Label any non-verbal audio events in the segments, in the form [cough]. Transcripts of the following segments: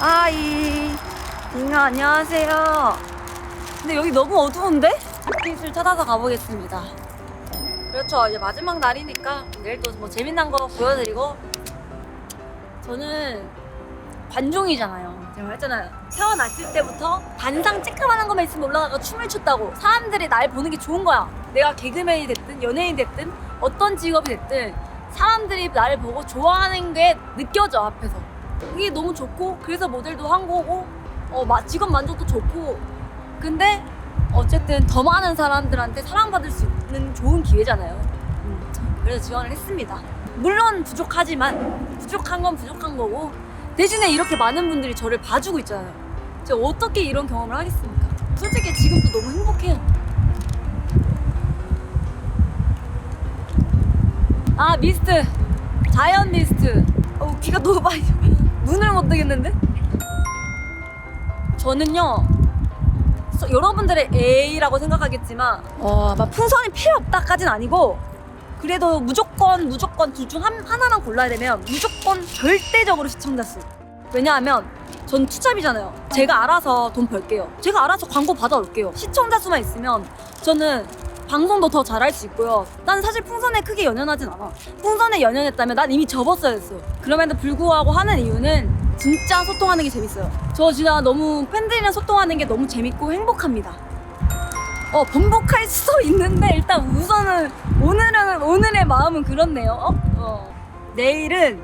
아이 잉아 안녕하세요. 근데 여기 너무 어두운데? 빛을 찾아서 가보겠습니다. 그렇죠. 이제 마지막 날이니까 내일 또 뭐 재미난 거 보여드리고. 저는 관종이잖아요. 제가 했잖아요. 태어났을 때부터 단상 쬐끄만한 것만 있으면 올라가서 춤을 췄다고 사람들이 날 보는 게 좋은 거야. 내가 개그맨이 됐든 연예인이 됐든 어떤 직업이 됐든 사람들이 나를 보고 좋아하는 게 느껴져 앞에서 그게 너무 좋고 그래서 모델도 한 거고 어, 마- 직업 만족도 좋고. 근데 어쨌든 더 많은 사람들한테 사랑받을 수 있는 좋은 기회잖아요. 음, 참, 그래서 지원을 했습니다. 물론 부족하지만 부족한 건 부족한 거고 대신에 이렇게 많은 분들이 저를 봐주고 있잖아요. 제가 어떻게 이런 경험을 하겠습니까? 솔직히 지금도 너무 행복해요. 아 미스트. 자이언 미스트. 어, 비가 너무 많이 눈을 못 뜨겠는데? 저는요 서- 여러분들의 A라고 생각하겠지만 어, 막 풍선이 필요 없다까진 아니고 그래도 무조건 무조건 둘 중 하나만 골라야 되면 무조건 절대적으로 시청자 수. 왜냐하면 전 투잡이잖아요. 제가 알아서 돈 벌게요. 제가 알아서 광고 받아올게요. 시청자 수만 있으면 저는 방송도 더 잘할 수 있고요. 난 사실 풍선에 크게 연연하진 않아. 풍선에 연연했다면 난 이미 접었어야 했어 그럼에도 불구하고 하는 이유는 진짜 소통하는 게 재밌어요. 저 진짜 너무 팬들이랑 소통하는 게 너무 재밌고 행복합니다. 어 번복할 수도 있는데 일단 우선은 오늘은 오늘의 마음은 그렇네요. 어? 어. 내일은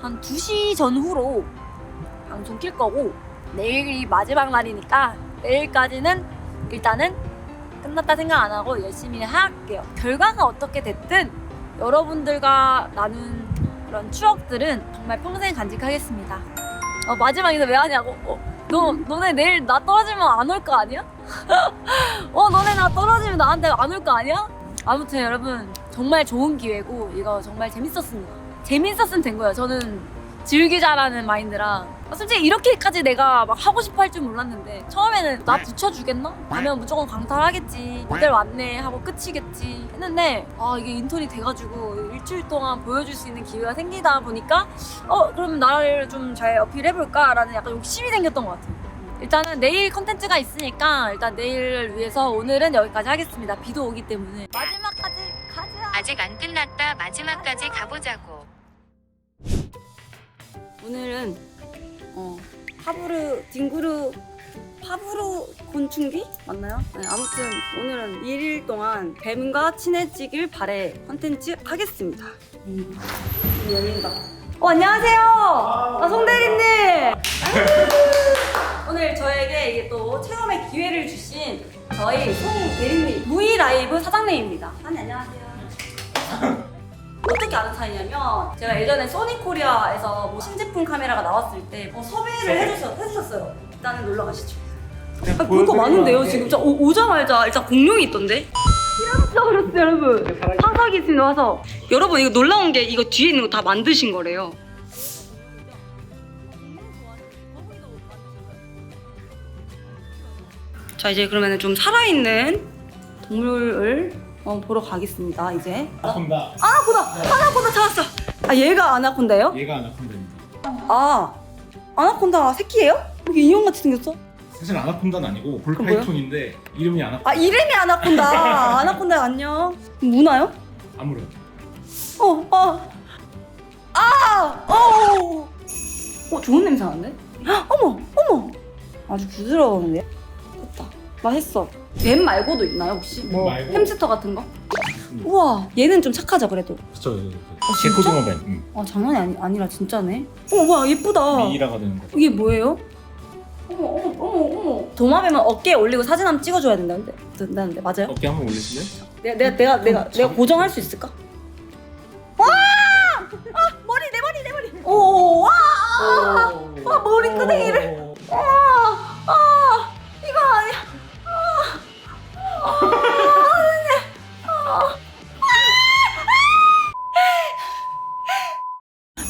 한 2시 전후로 방송 킬 거고 내일이 마지막 날이니까 내일까지는 일단은 끝났다 생각 안 하고 열심히 할게요. 결과가 어떻게 됐든 여러분들과 나눈 그런 추억들은 정말 평생 간직하겠습니다. 어, 마지막에서 왜 하냐고? 어, 너 너네 내일 나 떨어지면 안 올 거 아니야? [laughs] 어 너네 나 떨어지면 나한테 안 올 거 아니야? 아무튼 여러분 정말 좋은 기회고 이거 정말 재밌었습니다. 재밌었으면 된 거예요. 저는 즐기자라는 마인드랑 아, 솔직히 이렇게까지 내가 막 하고 싶어 할 줄 몰랐는데 처음에는 나 붙여주겠나? 하면 무조건 강탈하겠지. 모델 왔네 하고 끝이겠지 했는데 아 이게 인턴이 돼가지고 일주일 동안 보여줄 수 있는 기회가 생기다 보니까 어 그럼 나를 좀 잘 어필해볼까 라는 약간 욕심이 생겼던 것 같아요. 일단은 내일 컨텐츠가 있으니까 일단 내일을 위해서 오늘은 여기까지 하겠습니다. 비도 오기 때문에. 마지막까지 가자. 아직 안 끝났다. 마지막까지 가보자고. 오늘은 어 파브르 딩구르 파브르 곤충기 맞나요? 네, 아무튼 오늘은 1일 동안 뱀과 친해지길 바래 컨텐츠 하겠습니다. 음, 열린다. 어 안녕하세요. 아, 송대리님. 오늘 저에게 이게 또 체험의 기회를 주신 저희 송대리님 무이 라이브 사장님입니다. 사장님 안녕하세요. 어떻게 아는 사이냐면 제가 예전에 소니 코리아에서 뭐 신제품 카메라가 나왔을 때 어, 섭외를 해주셨, 해주셨어요. 일단은 놀러 가시죠. 아, 볼 거 많은데요 지금? 저 오, 오자마자 일단 공룡이 있던데? 티라노사우루스 여러분. 화석이 있으면 화석 여러분 이거 놀라운 게 이거 뒤에 있는 거 다 만드신 거래요. 자 이제 그러면 좀 살아있는 동물을 어, 보러 가겠습니다 이제 아나콘다. 아나콘다! 아나콘다 찾았어! 아 얘가 아나콘다예요? 얘가 아나콘다입니다. 아 아나콘다 새끼예요? 이렇게 인형같이 생겼어? 사실 아나콘다는 아니고? 볼파이톤인데 이름이 아나콘다. 아 이름이 아나콘다 아나콘다 안녕 문화요? 아무래도. 어, 어. 아! 어! 어, 좋은 냄새 나는데? 헉, 어머, 어머! 아주 부드러운데? 됐다. 맛있어. 뱀 말고도 있나요, 혹시? 뱀 뭐, 말고? 햄스터 같은 거? 음. 우와, 얘는 좀 착하죠, 그래도. 그쵸. 아, 개코동어뱀. 음. 아, 장난이 아니, 아니라 진짜네. 어, 와, 예쁘다. 미이라가 되는 거. 이게 뭐예요? 어머, 어머, 어머, 어머. 도마뱀은 어깨에 올리고 사진 한번 찍어줘야 된다는데. 된다는데, 맞아요? 어깨 한번 올리실래요? 내가, 내가, 내가, 내가, 내가 고정할 수 있을까? 와! 아, 머리, 내 머리, 내 머리. 오, 와! 아, 머리 끄댕이를. 아,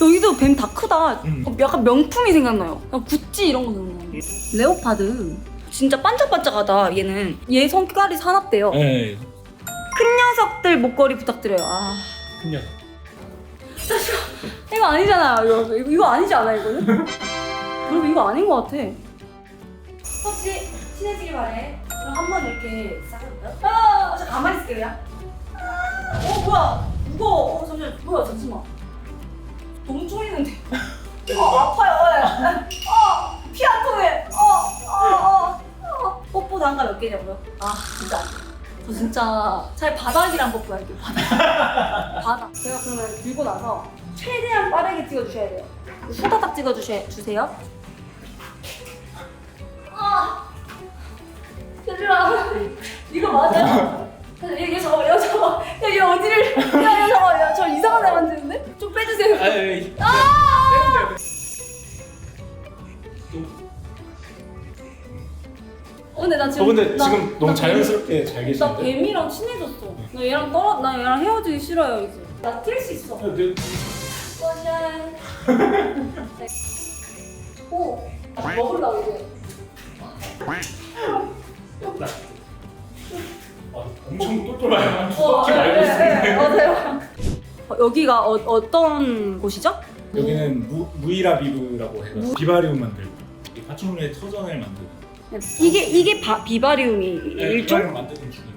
여기도 뱀 다 크다. 음. 어, 약간 명품이 생각나요. 그냥 구찌 이런 거 생각나요. 레오파드. 진짜 반짝반짝하다, 얘는. 얘 성깔이 사납대요. 네. 큰 녀석들 목걸이 부탁드려요. 아. 큰 녀석. 이거 아니잖아요. 이거, 이거, 이거 아니지 않아요, 이거는? 여러분 이거 아닌 것 같아. 혹시 친해지길 바래. 그럼 한 번 이렇게 싹 해볼까요? 아, 저 가만히 있을게요. 아, 어, 뭐야? 무거워. 어, 잠시만. 뭐야, 잠시만. 너무 쪼이는데. 어, 아파요. 네. 어, 피 안 통해. 어, 어, 어. 어. 뽀뽀 단가 몇 개냐고요? 아, 진짜. 저 진짜 차라리 바닥이랑 뽀뽀할게요, 바닥. 바닥. 제가 그러면 들고 나서 최대한 빠르게 찍어주셔야 돼요. 후다닥 찍어주세요. 아, 얘들아, 이거 맞아? 여기 잠깐만, 여기 잠깐만, 야, 얘 어디를, [laughs] 야, 야, 잠깐만, 야, 저 이상한 데 만드는데? 좀 빼주세요. 아이. 어, 근데 나 지금, 어 근데 나- 지금 나 너무 자연스럽게 잘 뱀- 나 계시는데. 뱀이랑 친해졌어. 나 얘랑 떨어, 나 얘랑 헤어지기 싫어요 이제. 나 뛸 수 있어. 아, 네. 뽀샤. 오, 먹으려고 이제. [laughs] 아, 엄청 똘똘해요. 어, 두껍지 말고 네, 네. 네, 맞아요. 어, 여기가 어, 어떤 곳이죠? 여기는 무, 무이라비브라고 해서 비바리움 만들고 이 파충류의 터전을 만드는 이게 이게 바, 비바리움이 네, 일종? 비바리움 만드는 중입니다.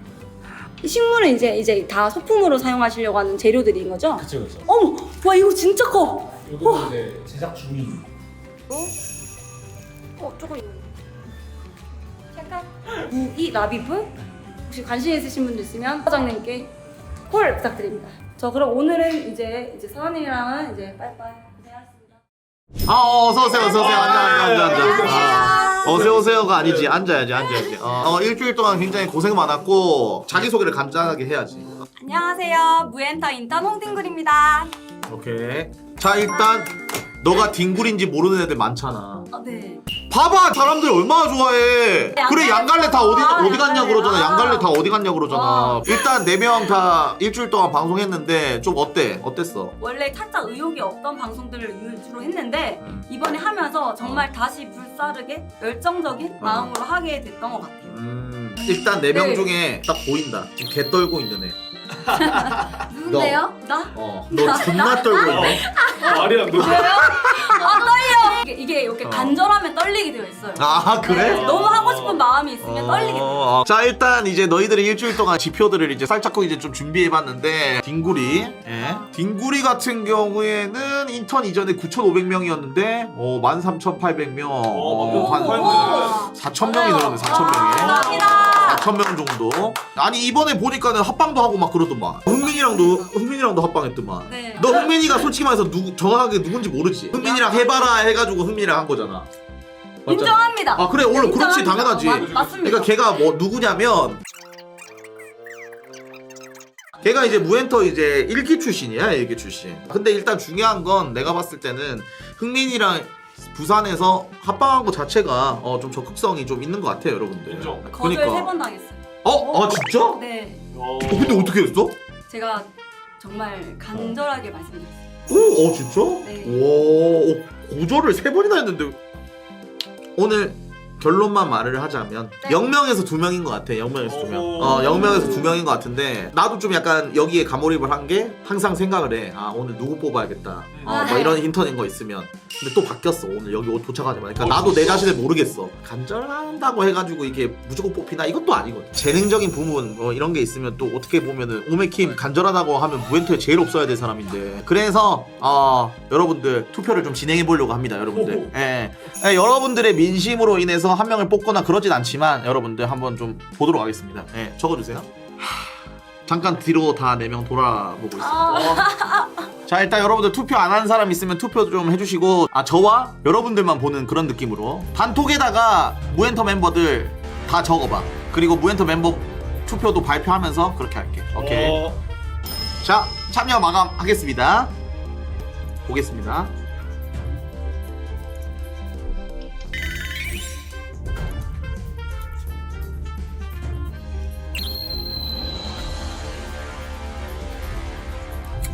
식물은 이제 이제 다 소품으로 사용하시려고 하는 재료들인 거죠? 그쵸 그쵸. 어머, 와 이거 진짜 커. 여기는 이제 제작 중인 어 조금 잠깐 무이 라비브 혹시 관심 있으신 분들 있으면 사장님께 콜 부탁드립니다. 저 그럼 오늘은 이제 이제 사장님이랑은 이제 빠이빠이 고생하셨습니다. 아, 어, 어서 오세요, 어서 오세요. 앉아, 앉아, 앉아, 앉아. 아, 어서 오세요가 아니지. 앉아야지, 앉아야지. 어, 어, 일주일 동안 굉장히 고생 많았고 자기 소개를 간단하게 해야지. 안녕하세요 무엔터 인턴 홍딩글입니다. 오케이. 자, 일단 너가 딩굴인지 모르는 애들 많잖아. 아 네. 봐봐, 사람들 얼마나 좋아해. 그래, 양갈래 다 어디 아, 어디 갔냐 양갈래. 그러잖아. 아. 양갈래 다 어디 갔냐 그러잖아. 아. 일단 네 명 다 일주일 동안 방송했는데 좀 어때? 어땠어? 원래 살짝 의욕이 없던 방송들을 위주로 했는데 음. 이번에 하면서 정말 다시 불사르게 열정적인 어. 마음으로 하게 됐던 것 같아요. 음, 일단 네 명 네. 중에 딱 보인다. 지금 개 떨고 있는 애. 누군데요? 나? 어, 너 존나 떨고 있네. 말이랑 너 아 떨려. 이게, 이게 이렇게 어. 간절하면 떨리게 되어 있어요. 아, 그래? 네, 너무 하고 싶은 마음이 있으면 떨리게 돼요. 어, 어. 자 일단 이제 너희들이 일주일 동안 지표들을 이제 살짝고 이제 좀 준비해봤는데 딩구리 예. 딩구리 같은 경우에는 인턴 이전에 9,500명이었는데 어, 13,800명 어, 한 오. 4,000명이 늘었네 4,000명이 감사합니다. 4,000명 정도 아니 이번에 보니까는 합방도 하고 막 그러더만 흥민이랑도 흥민이랑도 합방했더만 네. 너 흥민이가 솔직히 말해서 누구 정확하게 누군지 모르지 흥민이랑 해봐라 해가지고 흥민이랑 한 거잖아 맞잖아. 인정합니다. 아 그래 원래 그렇지 인정합니다. 당연하지 어, 맞, 맞습니다. 그러니까 걔가 뭐 누구냐면 걔가 이제 무엔터 이제 1기 출신이야 1기 출신 근데 일단 중요한 건 내가 봤을 때는 흥민이랑 부산에서 합방한 거 자체가 어, 좀 적극성이 좀 있는 것 같아요 여러분들 인정. 거절 그러니까 세번 당했어요. 어? 아 진짜? 네. 어, 근데 어떻게 했어? 제가 정말 간절하게 말씀드렸어요. 오, 어 진짜? 네. 오, 어, 고절을 세 번이나 했는데 오늘 결론만 말을 하자면 네. 0명에서 2명인 것 같아. 0명에서 2명. 오. 어, 0명에서 2명인 것 같은데 나도 좀 약간 여기에 가몰입을 한 게 항상 생각을 해. 아, 오늘 누구 뽑아야겠다. 어, 아, 뭐 네. 이런 인턴인 거 있으면. 근데 또 바뀌었어. 오늘 여기 옷 도착하자마자. 그러니까 나도 내 자신을 모르겠어. 간절한다고 해가지고 이게 무조건 뽑히나 이것도 아니거든. 재능적인 부분 뭐 이런 게 있으면 또 어떻게 보면은 오메킴 간절하다고 하면 무엔터에 제일 없어야 될 사람인데. 그래서 어, 여러분들 투표를 좀 진행해 보려고 합니다. 여러분들. 예. 예, 여러분들의 민심으로 인해서 한 명을 뽑거나 그러진 않지만 여러분들 한번 좀 보도록 하겠습니다. 예, 적어주세요. 하, 잠깐 뒤로 다 네 명 돌아보고 있습니다. 아, 자 일단 여러분들 투표 안 한 사람 있으면 투표 좀 해주시고 아 저와 여러분들만 보는 그런 느낌으로 단톡에다가 무엔터 멤버들 다 적어봐. 그리고 무엔터 멤버 투표도 발표하면서 그렇게 할게. 오케이. 어, 자 참여 마감하겠습니다. 보겠습니다.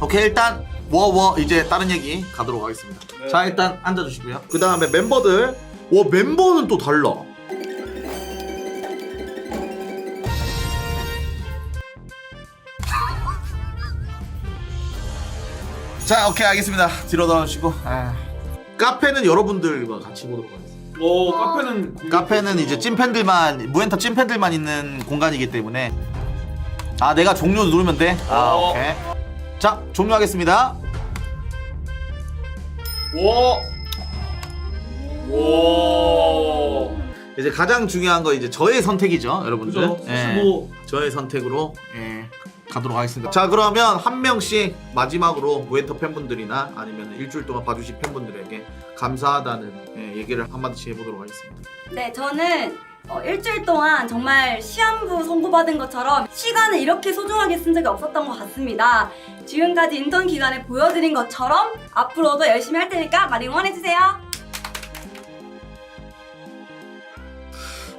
오케이 일단 워워 이제 다른 얘기 가도록 하겠습니다. 네. 자 일단 앉아주시고요. 그 다음에 멤버들. 와 멤버는 또 달라. 자 오케이 알겠습니다. 뒤로 넣어주시고. 아, 카페는 여러분들과 같이 보도록 하겠습니다. 오 카페는 공개- 카페는 이제 찐팬들만 무엔터 찐팬들만 있는 공간이기 때문에. 아 내가 종료 누르면 돼? 아 어. 오케이 자 종료하겠습니다 와. 와. 이제 가장 중요한 거 이제 저의 선택이죠 여러분들 그죠. 예, 사실 뭐 저의 선택으로 예, 가도록 하겠습니다 자 그러면 한 명씩 마지막으로 무엔터 팬분들이나 아니면 일주일 동안 봐주신 팬분들에게 감사하다는 예, 얘기를 한마디씩 해보도록 하겠습니다 네, 저는 어, 일주일 동안 정말 시한부 선고받은 것처럼 시간을 이렇게 소중하게 쓴 적이 없었던 것 같습니다. 지금까지 인턴 기간에 보여드린 것처럼 앞으로도 열심히 할 테니까 많이 응원해주세요.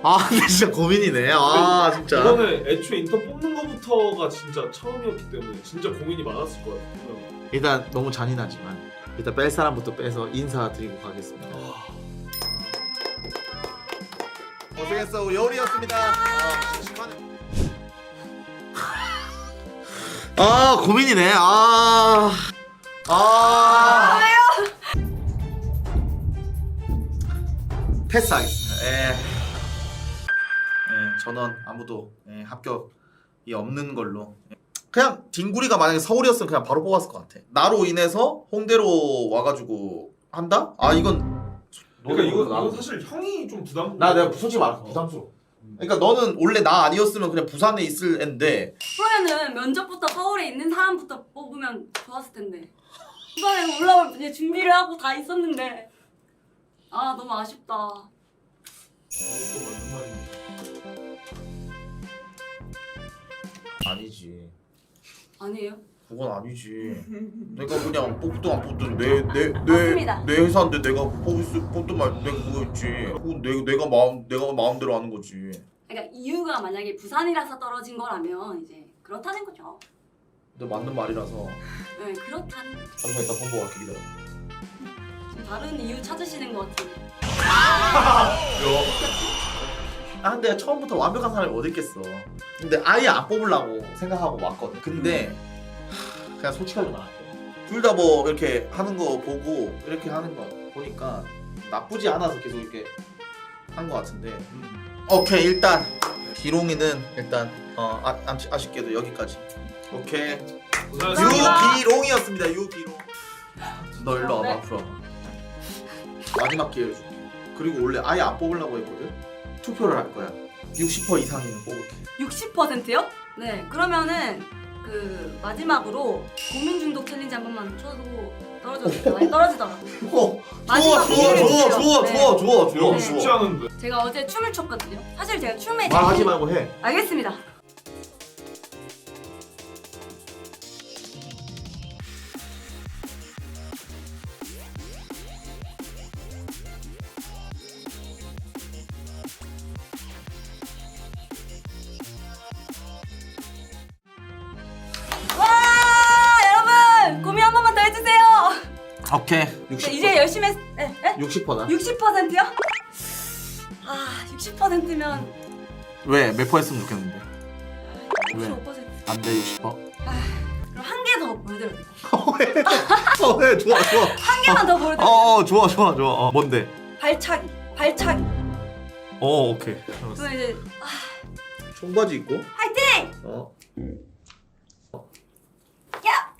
아 [laughs] 근데 진짜 고민이네 아 진짜 이거는 애초에 인턴 뽑는 거부터가 진짜 처음이었기 때문에 진짜 고민이 많았을 것 같아요. 일단 너무 잔인하지만 일단 뺄 사람부터 빼서 인사드리고 가겠습니다. 고생했어 여울이었습니다. 아, 심심하네. 아 고민이네. 아. 아. 패스하겠습니다. 예. 예, 전원 아무도 예, 합격이 없는 걸로. 예. 그냥 딩구리가 만약에 서울이었으면 그냥 바로 뽑았을 것 같아. 나로 인해서 홍대로 와가지고 한다? 아 이건 그러니까 이거 이거 사실 형이 좀 부담. 나 내가 솔직히 말해서 부담스러워. 그러니까 너는 원래 나 아니었으면 그냥 부산에 있을 앤데 그러면은 면접부터 서울에 있는 사람부터 뽑으면 좋았을 텐데. 부산에 올라올 이제 준비를 하고 다 있었는데. 아, 너무 아쉽다. 아니지. 아니에요? 그건 아니지. [laughs] 내가 그냥 뽑든 안 뽑든 내내내 맞습니다. 내 회사인데 내가 뽑을 수 뽑든 말 내가 그거 있지. 그건 내가 내가 마음 내가 마음대로 하는 거지. 그러니까 이유가 만약에 부산이라서 떨어진 거라면 이제 그렇다는 거죠. 근데 맞는 말이라서 [laughs] 네, 그렇다는 거죠. 잠깐 이따 본보 갈게 기다려. 지금 다른 이유 찾으시는 것 같은데. 아 근데 내가 처음부터 완벽한 사람이 어디 있겠어. 근데 아예 안 뽑으려고 생각하고 왔거든. 근데 하, 그냥 솔직하게 말할게. 둘다 뭐 이렇게 하는 거 보고 이렇게 하는 거 보니까 나쁘지 않아서 계속 이렇게 한 거 같은데. 오케이 일단 기롱이는 일단 어 아, 아, 아쉽게도 여기까지. 오케이. 유기롱이었습니다. 유기롱. 너 일로 와봐 네. 앞으로. 와봐. 마지막 기회 줄게. 그리고 원래 아예 안 뽑으려고 했거든. 투표를 할 거야. 60% 이상이면 뽑을게. 60%요? 네, 그러면은 그 마지막으로 고민 중독 챌린지 한 번만 쳐도 떨어졌어요. 많이 떨어지더라. 어, 좋아 마지막 좋아 기회를 좋아 주세요. 좋아 네. 좋아 좋아 좋아 이거 네. 쉽지 좋아. 않은데. 제가 어제 춤을 췄거든요. 사실 제가 춤에 말하지 말고 해. 알겠습니다. 오케이. 네, 60%. 이제 열심히 했. 네, 네? 60%다. 60%요? 아 60%면 왜? 몇퍼 했으면 좋겠는데. 왜? 65%. 안 돼, 60%? 그럼 한 개 더 보여드려요. [laughs] 어, 네, 좋아, 좋아. 한 개만 더 보여드려요. 어, 어, 좋아, 좋아, 좋아. 어, 뭔데? 발차기, 발차기. 어, 오케이. 알았어. 그럼 이제 아, 청바지 입고. 화이팅! 어. 야!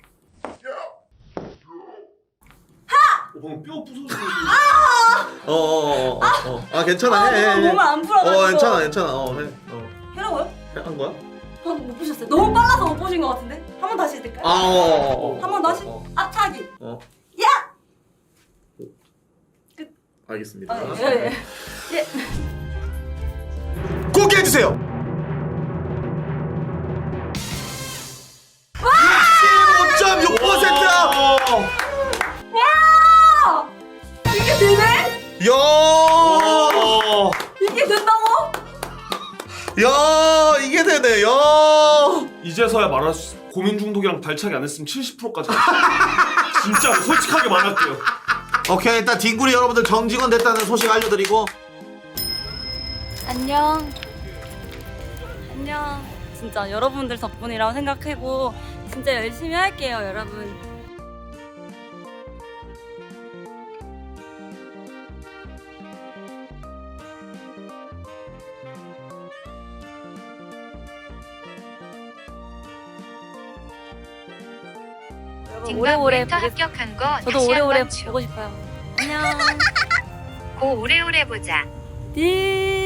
어, 방금 뼈 부서지는. [laughs] 어, 어, 어, 어, 어. 아, 괜찮아. 아, 해, 해, 너무 해. 몸을 안 풀어가지고. 어, 괜찮아, 괜찮아. 어, 해. 어. 해라고요? 거야? 방금 못 보셨어요. 너무 빨라서 못 보신 것 같은데? 한 번 다시 해드릴까요? 아, 어, 어, 어. 한 번 다시? 어, 앞차기. 어. 야! 알겠습니다. 아, 예, 예. 예. 공개해주세요! 되네, 야! 이제서야 말할 수. 있어. 고민 중독이랑 발차기 안 했으면 70%까지. [laughs] 진짜 솔직하게 말할게요. 오케이, 일단 딩구리 여러분들 정직원 됐다는 소식 알려드리고. 안녕. 안녕. 진짜 여러분들 덕분이라고 생각하고 진짜 열심히 할게요, 여러분. 오래오래 보겠... 합격한 거 저도 다시 오래오래 한번. 보고 싶어요. [laughs] 안녕. 고 오래오래 보자. 딩. 와.